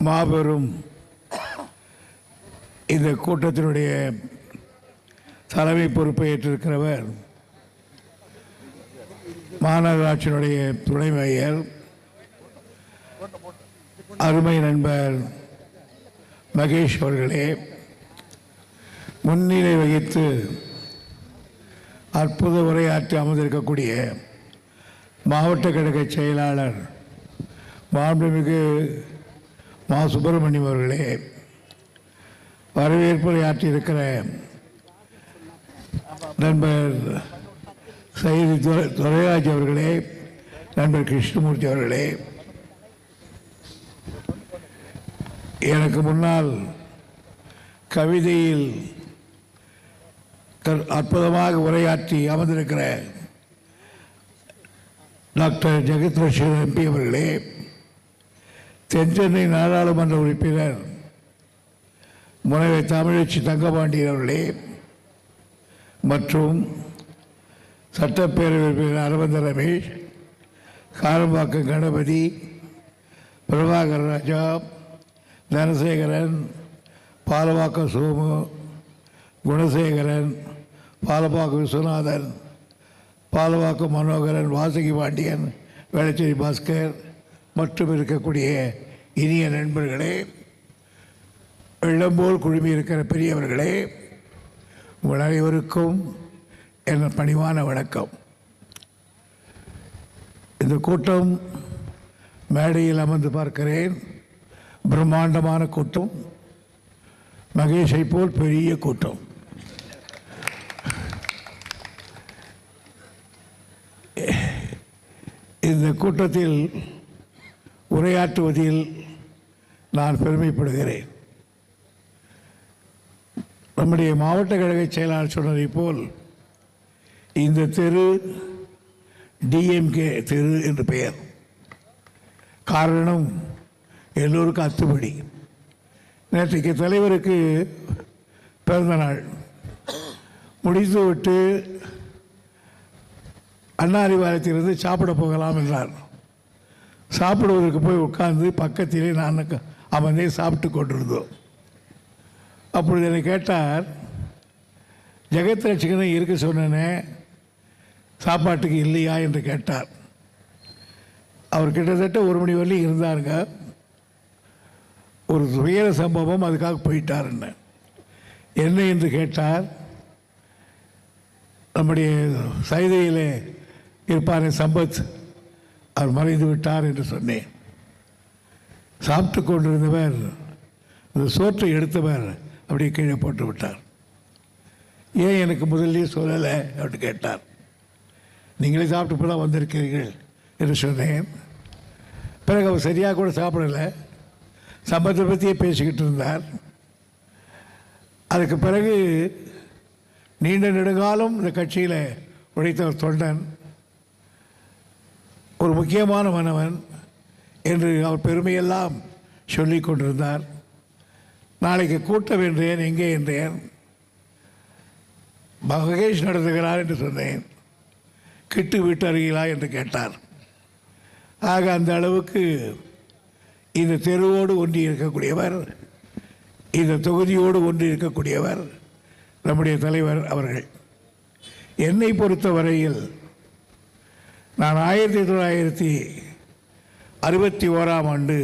மாபெரும் இந்த கூட்டத்தினுடைய தலைமை பொறுப்பை ஏற்றிருக்கிறவர் மாநகராட்சியினுடைய துணை மேயர் அருமை நண்பர் மகேஷ் அவர்களே முன்னிலை வகித்து அற்புத உரையாற்றி அமர்ந்திருக்கக்கூடிய மாவட்ட கழக செயலாளர் மாண்புமிகு மா சுப்பிரமணியம் அவர்களே வரவேற்புரை ஆற்றியிருக்கிற நண்பர் சைதி துரை- துரைராஜ் அவர்களே நண்பர் கிருஷ்ணமூர்த்தி அவர்களே எனக்கு முன்னால் கவிதையில் அற்புதமாக உரையாற்றி அமர்ந்திருக்கிற டாக்டர் ஜெகத் எம்பி அவர்களே தென்சென்னை நாடாளுமன்ற உறுப்பினர் முனைவர் தமிழச்சி தங்கபாண்டியன் அவர்களே மற்றும் சட்டப்பேரவை உறுப்பினர் அரவிந்த ரமேஷ் காரம்பாக்கம் கணபதி பிரபாகர் ராஜா தனசேகரன் பாலவாக்கம் சோமு குணசேகரன் பாலப்பாக்கம் விஸ்வநாதன் பாலவாக்கம் மனோகரன் வாசுகி பாண்டியன் வேளச்சேரி பாஸ்கர் மற்றும் இருக்கக்கூடிய இனிய நண்பர்களே வெள்ளம்போல் குழுமி இருக்கிற பெரியவர்களே உங்கள் அனைவருக்கும் என் பணிவான வணக்கம். இந்த கூட்டம் மேடையில் அமர்ந்து பார்க்கிறேன். பிரம்மாண்டமான கூட்டம் மகேஷை போல் பெரிய கூட்டம். இந்த கூட்டத்தில் உரையாற்றுவதில் நான் பெருமைப்படுகிறேன். நம்முடைய மாவட்ட கழக செயலாளர் சொன்னதை போல் இந்த தெரு டிஎம்கே தெரு என்று பெயர். காரணம் எல்லோருக்கும் அத்துப்படி. நேற்றைக்கு தலைவருக்கு பிறந்த நாள். முடித்துவிட்டு அண்ணா அறிவாலயத்திலிருந்து சாப்பிட போகலாம் என்றார். சாப்பிடுவதற்கு போய் உட்கார்ந்து பக்கத்திலே நான் அவனே சாப்பிட்டு கொண்டிருந்தோம். அப்பொழுது என்னை கேட்டார் ஜெகத் ரட்சகனை இருக்க சொன்னேனே சாப்பாட்டுக்கு இல்லையா? என்று கேட்டார். அவர் கிட்டத்தட்ட ஒரு மணி வரலையும் இருந்தாருங்க. ஒரு துயர சம்பவம் அதுக்காக போயிட்டார் என்ன என்ன என்று கேட்டார் நம்முடைய சைதையிலே இருப்பார் சம்பத் அவர் மறைந்து விட்டார் என்று சொன்னேன். சாப்பிட்டு கொண்டிருந்தவர் அந்த சோற்றை எடுத்தவர் அப்படியே கீழே போட்டு விட்டார். ஏன் எனக்கு முதல்லயே சொல்லலை அப்படின்னு கேட்டார். நீங்களே சாப்பிட்டு இப்போ தான் வந்திருக்கிறீர்கள் என்று சொன்னேன். பிறகு அவர் சரியாக கூட சாப்பிடலை. சம்பத்தை பற்றியே பேசிக்கிட்டு இருந்தார். அதுக்கு பிறகு நீண்ட நெடுங்காலம் இந்த கட்சியில் உழைத்த ஒரு தொண்டன் ஒரு முக்கியமான மன்னவன் என்று அவர் பெருமையெல்லாம் சொல்லி கொண்டிருந்தார். நாளைக்கு கூட்டம் என்றேன் எங்கே என்றேன்? மகேஷ் நடத்துகிறார் என்று சொன்னேன். கிட்டு விட்டு அருகிலா என்று கேட்டார். ஆக அந்த அளவுக்கு இந்த தெருவோடு ஒன்றி இருக்கக்கூடியவர் இந்த தொகுதியோடு ஒன்றி இருக்கக்கூடியவர் நம்முடைய தலைவர் அவர்கள். என்னை பொறுத்த வரையில் நான் ஆயிரத்தி தொள்ளாயிரத்தி அறுபத்தி ஓராம் ஆண்டு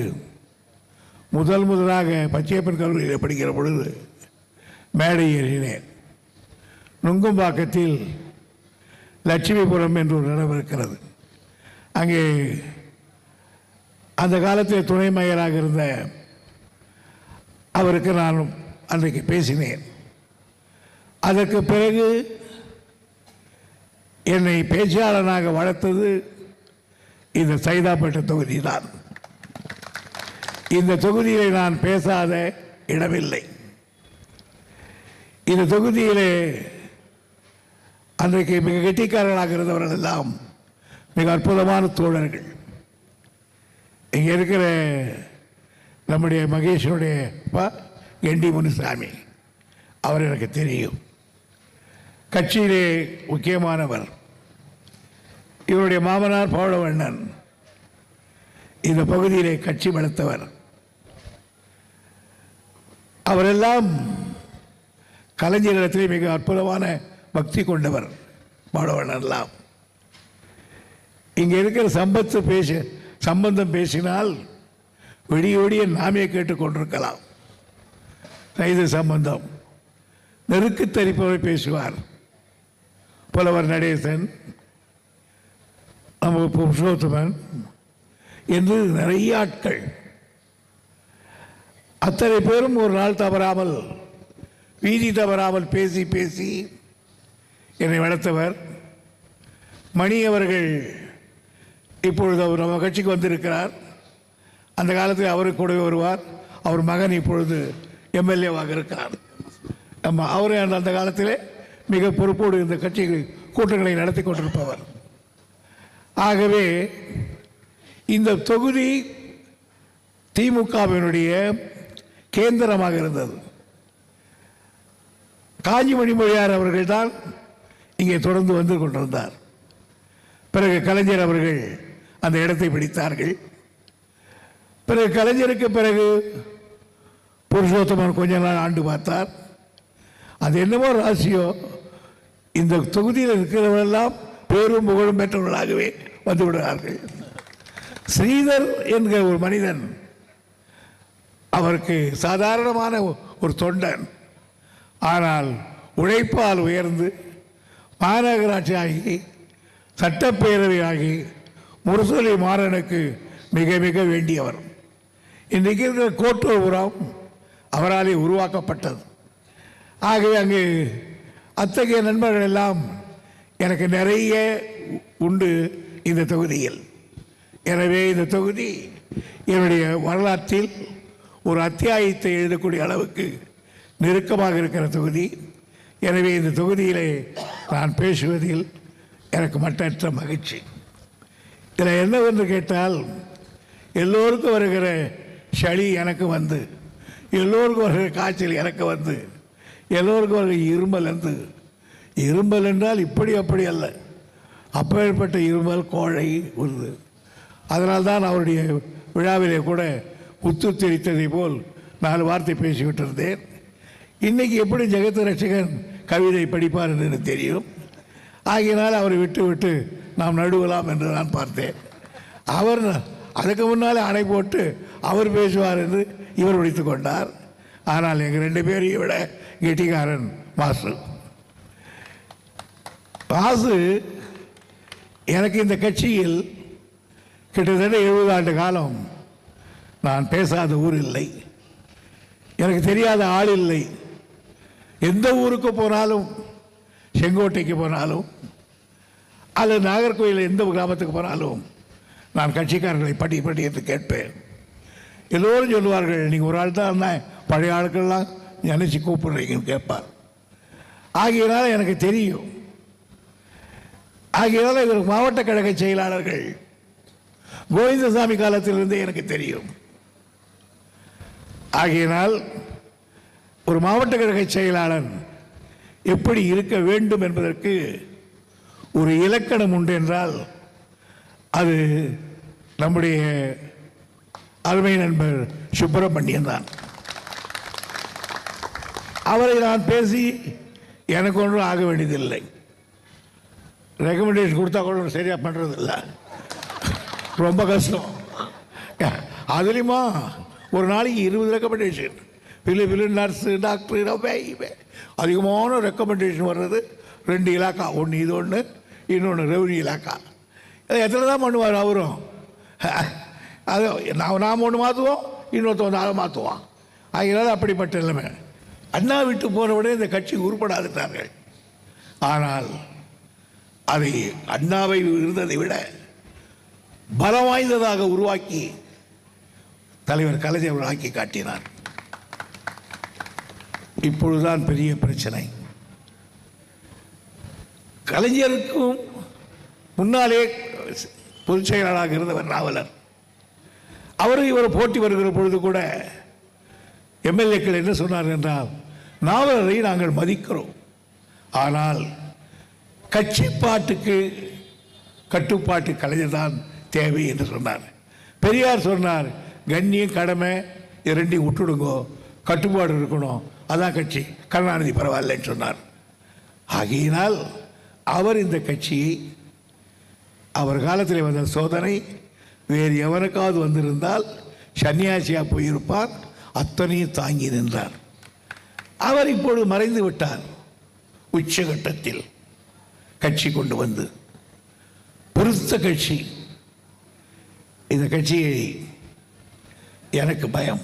முதல் முதலாக பச்சையப்பன் கல்லூரியில் படிக்கிற பொழுது மேடை ஏறினேன். நுங்கும்பாக்கத்தில் லட்சுமிபுரம் என்று ஒரு இடம் இருக்கிறது. அங்கே அந்த காலத்தில் துணை மேயராக இருந்த அவருக்கு நான் அன்றைக்கு பேசினேன். அதற்கு பிறகு என்னை பேச்சாளனாக வளர்த்தது இந்த சைதாப்பேட்டை தொகுதி தான் இந்த தொகுதியிலே நான் பேசாத இடமில்லை. இந்த தொகுதியிலே அன்றைக்கு மிக கெட்டிக்காரர்களாக இருந்தவர்கள் எல்லாம் மிக அற்புதமான தோழர்கள். இங்கே இருக்கிற நம்முடைய மகேஷனுடைய அப்பா என்டி முனுசாமி. அவர் எனக்கு தெரியும். கட்சியிலே முக்கியமானவர். இவருடைய மாமனார் பவளவண்ணன் இந்த பகுதியிலே கட்சி வளர்த்தவர். அவரெல்லாம் கலைஞரிடத்திலே மிக அற்புதமான பக்தி கொண்டவர் மாணவன் எல்லாம் இங்கே இருக்கிற சம்பத்து பேச சம்பந்தம் பேசினால் வெடியோடிய நாமே நாமே கேட்டுக்கொண்டிருக்கலாம் கைது சம்பந்தம். நெருக்கு தரிப்பவர் பேசுவார். புலவர் நடேசன் நம்ம புருஷோத்தமன் என்று நிறைய ஆட்கள். அத்தனை பேரும் ஒரு நாள் தவறாமல் வீதி தவறாமல் பேசி பேசி என்னை வளர்த்தவர். மணி அவர்கள் இப்பொழுது அவர் நம்ம கட்சிக்கு வந்திருக்கிறார். அந்த காலத்தில் அவரு கூட வருவார். அவர் மகன் இப்பொழுது எம்எல்ஏவாக இருக்கிறார். நம்ம அவரே அந்த அந்த காலத்திலே மிக பொறுப்போடு இந்த கட்சி கூட்டங்களை நடத்தி கொண்டிருப்பவர். ஆகவே இந்த தொகுதி திமுகவினுடைய கேந்திரமாக இருந்தது. காஞ்சிமணி மொழியார் அவர்கள் தான் இங்கே தொடர்ந்து வந்து கொண்டிருந்தார். பிறகு கலைஞர் அவர்கள் அந்த இடத்தை பிடித்தார்கள். பிறகு கலைஞருக்கு பிறகு புருஷோத்தமன் கொஞ்ச நாள் ஆண்டு பார்த்தார். அது என்னமோ ராசியோ இந்த தொகுதியில் இருக்கிறவரெல்லாம் பேரும் புகழும் பெற்றவர்களாகவே வந்து விடுகிறார்கள் ஸ்ரீதர் என்கிற ஒரு மனிதன் அவருக்கு சாதாரணமான ஒரு தொண்டன். ஆனால் உழைப்பால் உயர்ந்து மாநகராட்சி ஆகி சட்டப்பேரவை ஆகி முரசொலி மாறனுக்கு மிக மிக வேண்டியவர். இன்றைக்கு இருக்கிற கோட்டூர்புரம் அவராலே உருவாக்கப்பட்டது. ஆகவே அங்கு அத்தகைய நண்பர்கள் எல்லாம் எனக்கு நிறைய உண்டு இந்த தொகுதியில். எனவே இந்த தொகுதி என்னுடைய வரலாற்றில் ஒரு அத்தியாயத்தை எழுதக்கூடிய அளவுக்கு நெருக்கமாக இருக்கிற தொகுதி. எனவே இந்த தொகுதியிலே நான் பேசுவதில் எனக்கு மட்டற்ற மகிழ்ச்சி. இதில் என்னவென்று கேட்டால் எல்லோருக்கும் வருகிற சளி எனக்கு வந்து எல்லோருக்கும் வருகிற காய்ச்சல் எனக்கு வந்து எல்லோருக்கும் வருகிற இருமல் வந்து இருமல் என்றால் இப்படி அப்படி அல்ல. அப்பேற்பட்ட இருமல் கோழை உருது. அதனால்தான் அவருடைய விழாவிலே கூட உத்து தெரித்ததை போல் நாலு வார்த்தை பேசிவிட்டிருந்தேன் இன்னைக்கு எப்படி ஜெகத் ரட்சகன் கவிதை படிப்பார் என்று எனக்கு தெரியும். ஆகையினால் அவரை விட்டு விட்டு நாம் நடுவலாம் என்று நான் பார்த்தேன். அவர் அதுக்கு முன்னாலே அணை போட்டு அவர் பேசுவார் என்று இவர் உழைத்து கொண்டார். ஆனால் எங்கள் ரெண்டு பேரையும் விட கெட்டிக்காரன் மாஸ்டர். பாசு எனக்கு இந்த கட்சியில் கிட்டத்தட்ட எழுபது ஆண்டு காலம் நான் பேசாத ஊர் இல்லை. எனக்கு தெரியாத ஆள் இல்லை. எந்த ஊருக்கு போனாலும் செங்கோட்டைக்கு போனாலும் அல்லது நாகர்கோயில் எந்த கிராமத்துக்கு போனாலும் நான் கட்சிக்காரர்களை படி படி என்று கேட்பேன். எல்லோரும் சொல்லுவார்கள் நீங்கள் ஒரு ஆள் தான் இருந்தேன் பழைய ஆட்கள்லாம் நினைச்சு கூப்பிடுறீங்கன்னு கேட்பார். ஆகியனால எனக்கு தெரியும் ஆகையினால இவர் மாவட்ட கழக செயலாளர்கள் கோவிந்தசாமி காலத்திலிருந்தே எனக்கு தெரியும். ஆகையினால் ஒரு மாவட்ட கழக செயலாளன் எப்படி இருக்க வேண்டும் என்பதற்கு ஒரு இலக்கணம் உண்டு என்றால் அது நம்முடைய அருமை நண்பர் சுப்பிரமணியன் தான். அவரை நான் பேசி எனக்கு ஒன்றும் ஆக வேண்டியதில்லை. ரெக்கமெண்டேஷன் கொடுத்தா கூட சரியாக பண்ணுறதில்ல ரொம்ப கஷ்டம். அதுலேயுமா ஒரு நாளைக்கு இருபது recommendation bill bill nurse doctor அதிகமான ரெக்கமெண்டேஷன் வர்றது ரெண்டு இலாக்கா. ஒன்று இது ஒன்று இன்னொன்று ரெவன்யூ இலாக்கா. எத்தனை தான் பண்ணுவார் அவரும்? அது நான் நாம் ஒன்று மாற்றுவோம் இன்னொருத்தவன் அதை மாற்றுவான் அதனால அப்படிப்பட்ட நிலைமை. அண்ணா விட்டு போனவுடனே இந்த கட்சி உருப்படாதுட்டார்கள் ஆனால் அதை அண்ணாவை இருந்ததை விட பலம் வாய்ந்ததாக உருவாக்கி தலைவர் கலைஞர் ஆக்கி காட்டினார். இப்பொழுதுதான் பெரிய பிரச்சனை. கலைஞருக்கும் முன்னாலே பொதுச் செயலாளராக இருந்தவர் நாவலர் அவரும் இவர் போட்டி வருகிற பொழுது கூட எம்எல்ஏக்கள் என்ன சொன்னார் என்றால் நாவலரை நாங்கள் மதிக்கிறோம். ஆனால் கட்சி பாட்டுக்கு கட்டுப்பாட்டு கலைஞர் தான் தேவை என்று சொன்னார். பெரியார் சொன்னார் கண்ணியம் கடமை இது ரெண்டையும் விட்டுடுங்கோ. கட்டுப்பாடு இருக்கணும். அதான் கட்சி. கருணாநிதி பரவாயில்லைன்னு சொன்னார். ஆகையினால் அவர் இந்த கட்சியை அவர் காலத்தில் வந்த சோதனை வேறு எவனுக்காவது வந்திருந்தால் சன்னியாசியாக போயிருப்பார் அத்தனையும் தாங்கி நின்றார் அவர் இப்பொழுது மறைந்து விட்டார் உச்சகட்டத்தில். கட்சி கொண்டு வந்து. பெருத்த கட்சி. இந்த கட்சியை எனக்கு பயம்.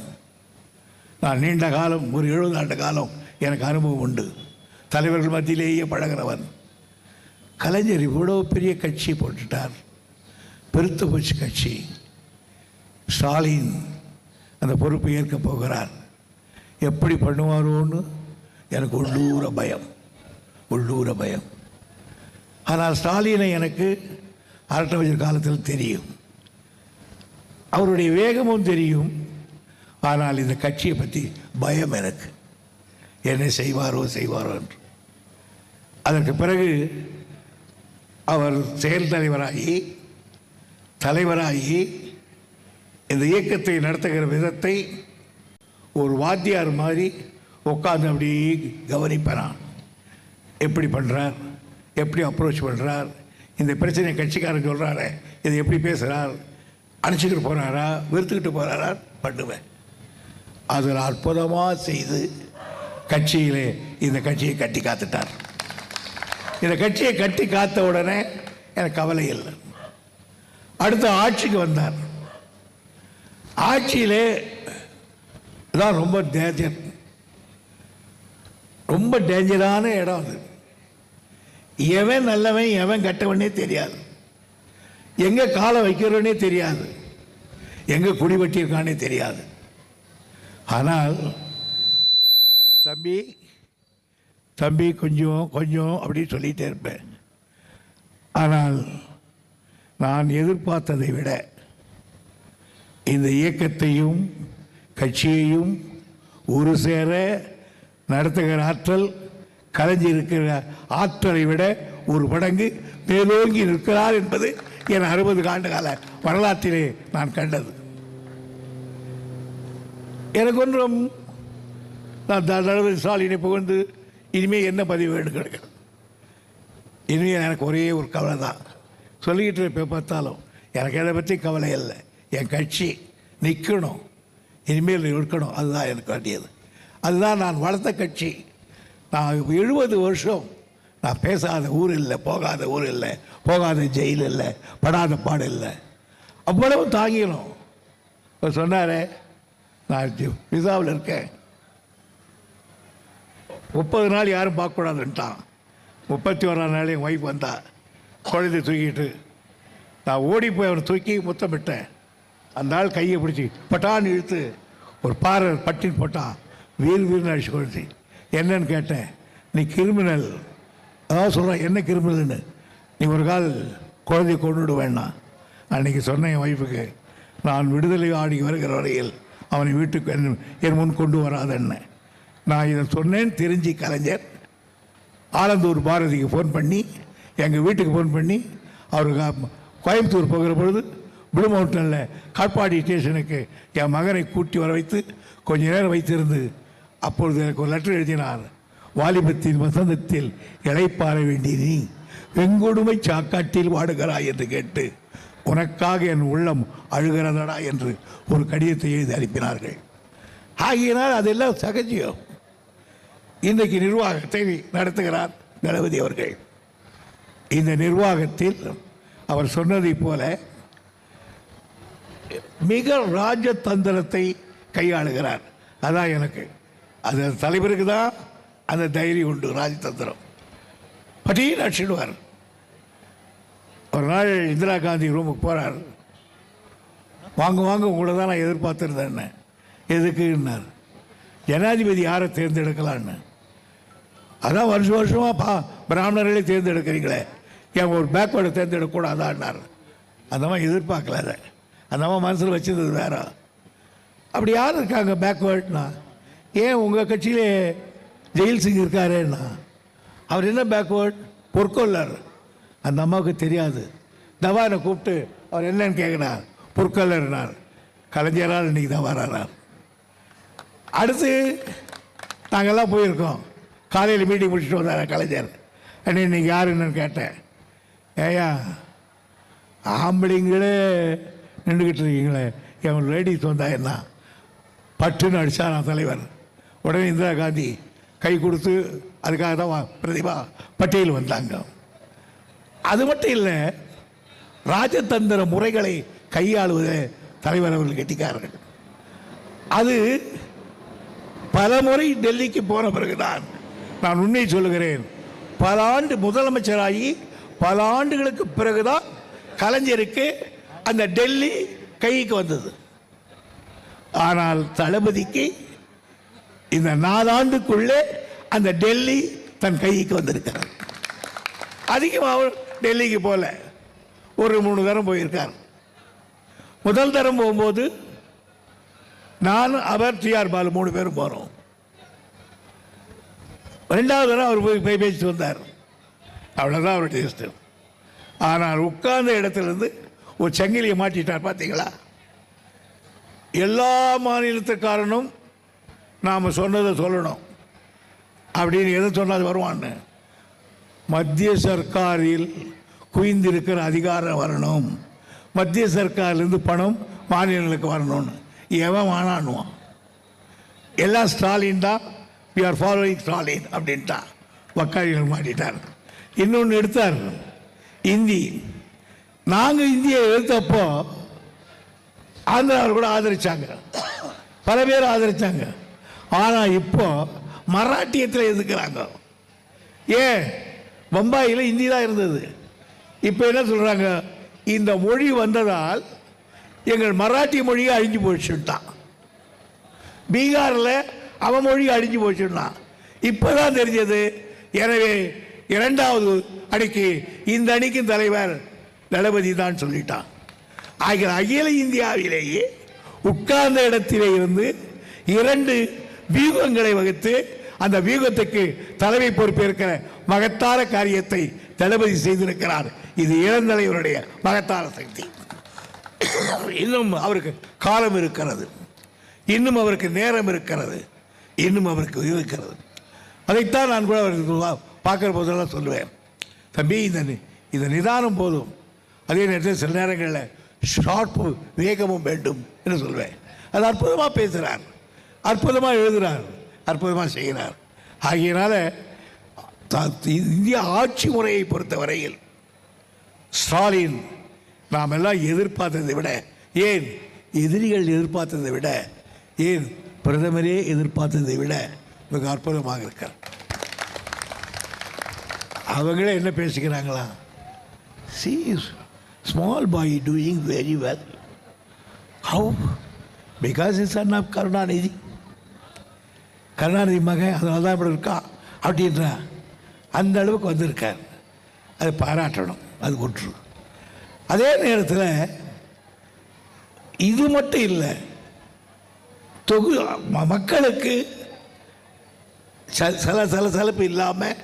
நான் நீண்ட காலம் ஒரு எழுபது ஆண்டு காலம் எனக்கு அனுபவம் உண்டு. தலைவர்கள் மத்தியிலேயே பழகிறவன். கலைஞர் இவ்வளோ பெரிய கட்சி போட்டுட்டார். பெருத்து போச்சு கட்சி. ஸ்டாலின் அந்த பொறுப்பை ஏற்க போகிறார். எப்படி பண்ணுவாரோன்னு எனக்கு உள்ளூர பயம். உள்ளூர பயம். ஆனால் ஸ்டாலினை எனக்கு அரட்டவஜர் காலத்தில் தெரியும். அவருடைய வேகமும் தெரியும். ஆனால் இந்த கட்சியை பற்றி பயம் எனக்கு. என்ன செய்வாரோ செய்வாரோ என்று. அதற்கு பிறகு அவர் செயல் தலைவராகி தலைவராகி இந்த இயக்கத்தை நடத்துகிற விதத்தை ஒரு வாத்தியார் மாதிரி உட்காந்து அப்படியே கவனிப்பேன் எப்படி பண்ணுறார் எப்படி அப்ரோச் பண்ணுறார் இந்த பிரச்சனையை கட்சிக்காரன் சொல்கிறாரு இதை எப்படி பேசுகிறார் அணைச்சிக்கிட்டு போகிறாரா வெறுத்துக்கிட்டு போகிறாரா பண்ணுவேன். அதில் அற்புதமாக செய்து கட்சியிலே இந்த கட்சியை கட்டி காத்துட்டார். இந்த கட்சியை கட்டி காத்த உடனே எனக்கு கவலை இல்லை. அடுத்த ஆட்சிக்கு வந்தார். ஆட்சியிலே தான் ரொம்ப டேஞ்சர் ரொம்ப டேஞ்சரான இடம் அது. எவன் நல்லவன் எவன் கெட்டவனே தெரியாது. எங்க காலை வைக்கிறவனே தெரியாது. எங்க குடி வெட்டியிருக்கானே தெரியாது. ஆனால் தம்பி தம்பி கொஞ்சம் கொஞ்சம் அப்படின்னு சொல்லிட்டே இருப்பேன். ஆனால் நான் எதிர்பார்த்ததை விட இந்த இயக்கத்தையும் கட்சியையும் ஒரு சேர நடத்துகிற ஆற்றல் கலைஞ்சிருக்கிற ஆற்றலை விட ஒரு மடங்கு மேலோங்கி நிற்கிறார் என்பது என் அறுபது ஆண்டு கால வரலாற்றிலே நான் கண்டது. எனக்கு ஒன்றும் நான் த- தளபதி ஸ்டாலினை புகழ்ந்து இனிமேல் என்ன பதிவு வேண்டும் இனிமேல் எனக்கு ஒரே ஒரு கவலை தான். சொல்லிக்கிட்டு இப்போ பார்த்தாலும் எனக்கு எதை பற்றி கவலை இல்லை. என் கட்சி நிற்கணும். இனிமேல் இருக்கணும் அதுதான் எனக்கு வேண்டியது. அதுதான் நான் வளர்த்த கட்சி. நான் எழுபது வருஷம் நான் பேசாத ஊர் இல்லை போகாத ஊர் இல்லை போகாத ஜெயில் இல்லை படாத பாடு இல்லை. அவ்வளவு தாங்கிடும் அவர் சொன்னாரே நான் விசாவில் இருக்கேன். முப்பது நாள் யாரும் பார்க்கக்கூடாதுன்ட்டான். முப்பத்தி ஓராம் நாள் என் ஒய்ஃப் வந்தா. குழந்தை தூக்கிட்டு நான் ஓடி போய் அவனை தூக்கி முத்தமிட்டேன். அந்த ஆள் கையை பிடிச்சி பட்டான்னு இழுத்து ஒரு பாறை பட்டின் போட்டான். வீர் வீர்னு அடிச்சு குழந்தை. என்னன்னு கேட்டேன். நீ கிரிமினல். அதாவது சொல்கிறேன் என்ன கிரிமினல்னு. நீ ஒரு கால் குழந்தைய கொண்டுவிட வேண்டாம் அன்னைக்கு சொன்னேன் என் ஒய்ஃபுக்கு நான் விடுதலை ஆடி வருகிற வரையில் அவனை வீட்டுக்கு என் என் முன் கொண்டு வராதன்னு. நான் இதை சொன்னேன்னு தெரிஞ்சு கலைஞர். ஆலந்தூர் பாரதிக்கு ஃபோன் பண்ணி எங்கள் வீட்டுக்கு ஃபோன் பண்ணி அவருக்கு கோயம்புத்தூர் போகிற பொழுது ப்ளூ மவுண்டனில் காட்பாடி ஸ்டேஷனுக்கு என் மகனை கூட்டி வர வைத்து கொஞ்ச நேரம் வைத்திருந்து அப்பொழுது எனக்கு ஒரு லெட்டர் எழுதினார். வாலிபத்தின் வசந்தத்தில் இழைப்பாற வேண்டிய நீ வெங்கொடுமை சாக்காட்டில் வாடுகிறாய் என்று கேட்டு உனக்காக என் உள்ளம் அழுகிறதடா என்று ஒரு கடிதத்தை எழுதி அனுப்பினார்கள். ஆகியனால் அதெல்லாம் சகஜம். இன்றைக்கு நிர்வாகத்தை நடத்துகிறார் தளபதி அவர்கள். இந்த நிர்வாகத்தில் அவர் சொன்னதைப் போல மிக ராஜதந்திரத்தை கையாளுகிறார். அதான் எனக்கு அது தலைவருக்கு தான் அந்த தைரியம் உண்டு ராஜதந்திரம். பட்டியல் அடிச்சிடுவார் ஒரு நாள் இந்திரா காந்தி ரூமுக்கு போகிறார் வாங்க வாங்க உங்களை தான் நான் எதிர்பார்த்துருந்தேன் எதுக்குன்னார். ஜனாதிபதி யாரை தேர்ந்தெடுக்கலான்னு. அதான் வருஷம் வருஷமாக பா பிராமணர்களே தேர்ந்தெடுக்கிறீங்களே. ஏன் ஒரு பேக்வேர்டை தேர்ந்தெடுக்கக்கூடாதான்னார். அந்த மாதிரி எதிர்பார்க்கல அதை. அந்த மாதிரி மனசில் வச்சிருந்தது வேற. அப்படி யார் இருக்காங்க பேக்வேர்ட்னா ஏன் உங்கள் கட்சியிலே ஜெயில் சிங் இருக்காருன்னா அவர் என்ன பேக்வேர்ட் பொற்கொள்ளர். அந்த அம்மாவுக்கு தெரியாது. தவானை கூப்பிட்டு அவர் என்னன்னு கேட்கினார் பொற்கொள்ளர்னார். கலைஞரால் இன்னைக்கு தான் அடுத்து நாங்கள்லாம் போயிருக்கோம். காலையில் மீட்டிங் முடிச்சுட்டு வந்தார் கலைஞர்? அண்ணே இன்னைக்கு என்னன்னு கேட்டேன். ஏயா ஆம்பளைங்களே நின்றுக்கிட்டு இருக்கீங்களே. என் லேடிஸ் வந்தா என்ன? பட்டுன்னு அடிச்சார் நான் தலைவர். உடனே இந்திரா காந்தி கை கொடுத்து அதுக்காக தான் வா- பிரதிபா பட்டியல் வந்தாங்க. அது மட்டும் இல்லை ராஜதந்திர முறைகளை கையாளுவது தலைவர் அவர்கள் கெட்டிக்காரர்கள். அது பல முறை டெல்லிக்கு போன பிறகுதான். நான் உண்மையை சொல்லுகிறேன் பல ஆண்டு முதலமைச்சராகி பல ஆண்டுகளுக்கு பிறகுதான் கலைஞருக்கு அந்த டெல்லி கைக்கு வந்தது. ஆனால் தளபதிக்கு இந்த நாலாண்டுக்குள்ளே அந்த டெல்லி தன் கைக்கு வந்திருக்கிறார் அதிகமாக அவர் டெல்லிக்கு போகல ஒரு மூணு தரம் போயிருக்கார் முதல் தரம் போகும்போது நான் அவர் டிஆர் பாலு மூணு பேரும் போகிறோம் ரெண்டாவது தரம் அவர் போய் போய் பேசிட்டு வந்தார். அவ்வளோதான் அவர் டேஸ்ட்டு ஆனால் உட்கார்ந்த இடத்துலேருந்து ஒரு சங்கிலியை மாட்டிட்டார் பார்த்தீங்களா எல்லா மாநிலத்துக்காரனும் நாம் சொன்னதை சொல்லணும். அப்படின்னு எதை சொன்னது வருவான்னு? மத்திய சர்க்காரில் குவிந்திருக்கிற அதிகாரம் வரணும். மத்திய சர்க்கார்லேருந்து பணம் மாநிலங்களுக்கு வரணும்னு. எவன் வானான்னுவான்? எல்லாம் ஸ்டாலின் தான். வி ஆர் ஃபாலோயிங் ஸ்டாலின் அப்படின்ட்டா. வக்காரிகள் மாட்டிட்டார். இன்னொன்று எடுத்தார். இந்தி. நாங்கள் இந்தியை எடுத்தப்போ ஆந்திராவில் கூட ஆதரித்தாங்க பல பேர் ஆதரித்தாங்க ஆனால் இப்போ மராட்டியத்தில் எதுக்குறாங்க? ஏன்? பம்பாயில் இந்தி தான் இருந்தது. இப்போ என்ன சொல்கிறாங்க இந்த மொழி வந்ததால் எங்கள் மராட்டி மொழியை அழிஞ்சு போச்சுட்டான் பீகாரில் அவன் மொழி அழிஞ்சு போச்சுட்டான் இப்போ தான் தெரிஞ்சது. எனவே இரண்டாவது அணிக்கு இந்த அணிக்கும் தலைவர் தளபதி தான் சொல்லிட்டான். ஆகிய அகில இந்தியாவிலேயே உட்கார்ந்த இடத்திலே இருந்து இரண்டு வியூகங்களை வகுத்து அந்த வியூகத்துக்கு தலைமை பொறுப்பேற்கிற மகத்தான காரியத்தை தளபதி செய்திருக்கிறார். இது இளந்தலைவருடைய மகத்தான சக்தி. இன்னும் அவருக்கு காலம் இருக்கிறது. இன்னும் அவருக்கு நேரம் இருக்கிறது. இன்னும் அவருக்கு இருக்கிறது. அதைத்தான் நான் கூட அவருக்கு பார்க்குற போதெல்லாம் சொல்லுவேன். தம்பி இந்த இந்த நிதானம் போதும். அதே நேரத்தில் சில நேரங்களில் ஷார்ப்பு வேகமும் வேண்டும் என்று சொல்வேன். அது அற்புதமாக பேசுகிறார் அற்புதமாக எழுதுகிறார் அற்புதமாக செய்கிறார். ஆகியனால த- இந்திய ஆட்சி முறையை பொறுத்த வரையில் ஸ்டாலின் நாம் எல்லாம் எதிர்பார்த்ததை விட ஏன் எதிரிகள் எதிர்பார்த்ததை விட ஏன் பிரதமரே எதிர்பார்த்ததை விட மிக அற்புதமாக இருக்கார். அவங்களே என்ன பேசிக்கிறாங்களா? See small boy doing very well how because is son of Karunanidhi Karunanidhi மகன் அதனால தான் இப்படி இருக்கா? அப்படின்ற அந்த அளவுக்கு வந்திருக்கார். அதை பாராட்டணும். அது ஒன்று. அதே நேரத்தில் இது மட்டும் இல்லை தொகு மக்களுக்கு ச- சல சலசலப்பு இல்லாமல்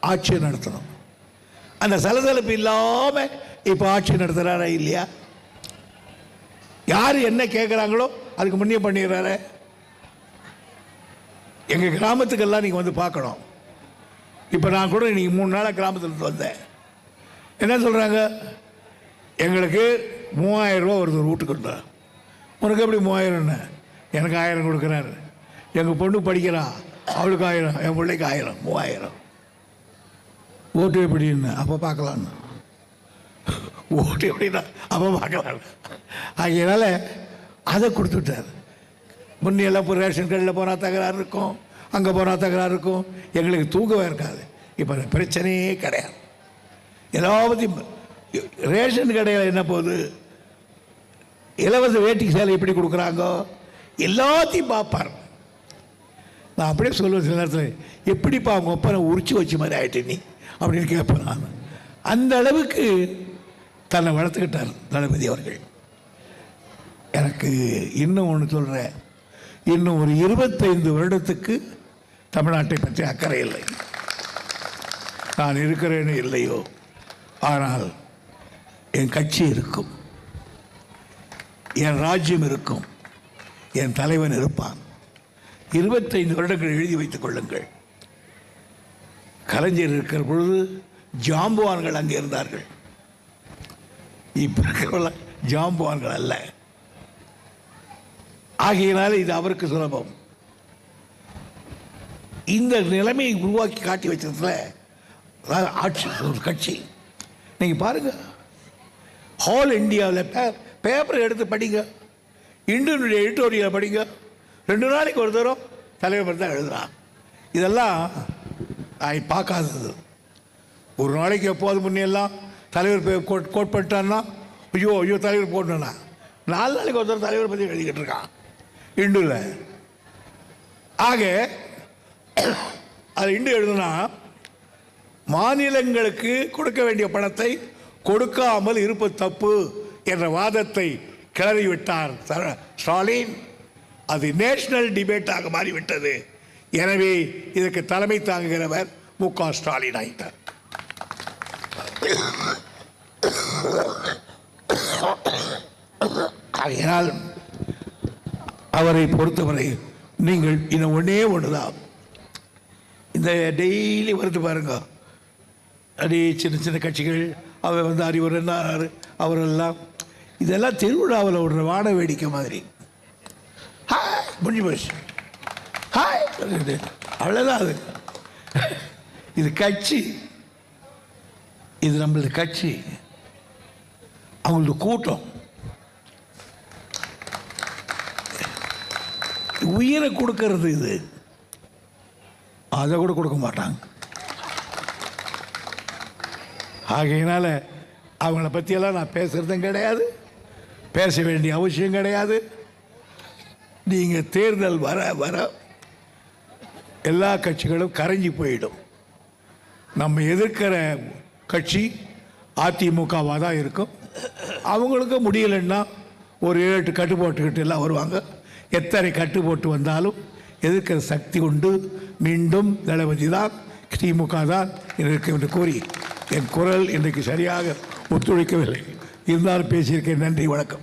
ஆட்சி நடத்தணும். அந்த சலசலப்பு இல்லாமல் இப்போ ஆட்சி நடத்துகிறாரா இல்லையா? யார் என்ன கேட்குறாங்களோ அதுக்கு முன்னே பண்ணிடுறாரு. எங்கள் கிராமத்துக்கெல்லாம் நீங்கள் வந்து பார்க்கணும். இப்போ நான் கூட இன்றைக்கி மூணு நாளாக கிராமத்தில் வந்தேன். என்ன சொல்கிறாங்க எங்களுக்கு மூவாயிரம் ரூபா வருது வீட்டுக்கு வீட்டுக்குண்டா உனக்கு எப்படி மூவாயிரம்னு எனக்கு ஆயிரம் கொடுக்குறாரு. எங்கள் பொண்ணு படிக்கிறான். அவளுக்கு ஆயிரம் என் பிள்ளைக்கு ஆயிரம் மூவாயிரம். ஓட்டு எப்படின்னு அப்போ பார்க்கலான்னு ஓட்டு எப்படின்னா அப்போ பார்க்கலான்னு ஆகையினால அதை கொடுத்துட்டார். முன்னையெல்லாம் இப்போ ரேஷன் கடையில் போனால் தகராறு இருக்கும். அங்கே போனால் தகராறு இருக்கும். எங்களுக்கு தூக்கவே இருக்காது. இப்போ அந்த பிரச்சனையே கிடையாது. ஏதாவது ரேஷன் கடையில் என்ன போகுது? இலவச வேட்டி சேலை எப்படி கொடுக்குறாங்க? எல்லாத்தையும் பார்ப்பார். நான் அப்படியே சொல்லுவேன் சில நேரத்தில் எப்படிப்பா அவங்க ஒப்பனை உரிச்சு வச்ச மாதிரி ஆயிட்டு நீ? அப்படின்னு கேட்பேன் நான். அந்த அளவுக்கு தன்னை வளர்த்துக்கிட்டார் தளபதி அவர்கள். எனக்கு இன்னும் ஒன்று சொல்கிறேன் இன்னும் ஒரு இருபத்தைந்து வருடத்துக்கு தமிழ்நாட்டை பற்றி அக்கறை இல்லை. நான் இருக்கிறேனோ இல்லையோ? ஆனால் என் கட்சி இருக்கும். என் ராஜ்யம் இருக்கும். என் தலைவன் இருப்பான். இருபத்தைந்து வருடங்கள் எழுதி வைத்துக் கொள்ளுங்கள். கலைஞர் இருக்கிற பொழுது ஜாம்புவான்கள் அங்கே இருந்தார்கள். இப்போ ஜாம்புவான்கள் அல்ல. ஆகையினால இது அவருக்கு சுலபம். இந்த நிலைமையை உருவாக்கி காட்டி வச்சதுல ஆட்சி ஒரு கட்சி. நீங்க பாருங்க. ஹால் இந்தியாவில் பே பேப்பர் எடுத்து படிங்க. இந்துனுடைய எடிட்டோரியல் படிங்க. ரெண்டு நாளைக்கு ஒரு தரம் தலைவர் தான் எழுதுறான். இதெல்லாம் ஐ பார்க்காதது. ஒரு நாளைக்கு எப்போது முன்னெல்லாம் தலைவர் கோட் கோட் பண்ணிட்டான்னா ஐயோ ஐயோ தலைவர் போடணுண்ணா நாலு நாளைக்கு ஒருத்தர் தலைவர் பற்றி எழுதிக்கிட்டு இருக்கான். இண்டுல. ஆக அது இண்டு எழுதுனா மாநிலங்களுக்கு கொடுக்க வேண்டிய பணத்தை கொடுக்காமல் இருப்பது தப்பு என்ற வாதத்தை கிளறிவிட்டார் ஸ்டாலின். அது நேஷனல் டிபேட்டாக மாறிவிட்டது. எனவே இதற்கு தலைமை தாங்குகிறவர் மு. க. ஸ்டாலின் ஆயிட்டார். ஆகையினால் அவரை பொறுத்தவரை நீங்கள் இன்னும் ஒன்றே ஒன்றுதான் இந்த டெய்லி வருது பாருங்க. அப்படியே சின்ன சின்ன கட்சிகள் அவர் வந்து அறிவர் என்ன அவரெல்லாம் இதெல்லாம் திருவிழாவில் விடுற வாட வேடிக்கை மாதிரி. ஹாய் முடிஞ்சு போச்சு. ஹாய் அவ்வளோதான் அது. இது கட்சி. இது நம்மளது கட்சி. அவங்களது கூட்டம். உயிரை கொடுக்கறது இது. அதை கூட கொடுக்க மாட்டாங்க. ஆகையினால அவங்கள பற்றியெல்லாம் நான் பேசுகிறதும் கிடையாது. பேச வேண்டிய அவசியம் கிடையாது. நீங்கள் தேர்தல் வர வர எல்லா கட்சிகளும் கரைஞ்சி போயிடும். நம்ம எதிர்க்கிற கட்சி அதிமுகவாக தான் இருக்கும். அவங்களுக்கு முடியலைன்னா ஒரு ஏழு எட்டு கட்டு எல்லாம் வருவாங்க. எத்தனை கட்டு போட்டு வந்தாலும் எதிர்க்கிற சக்தி உண்டு. மீண்டும் தளபதி தான் திமுக தான் இருக்கு என்று கூறி என் குரல் இன்றைக்கு சரியாக ஒத்துழைக்கவில்லை. இருந்தாலும் பேசியிருக்கேன். நன்றி வணக்கம்.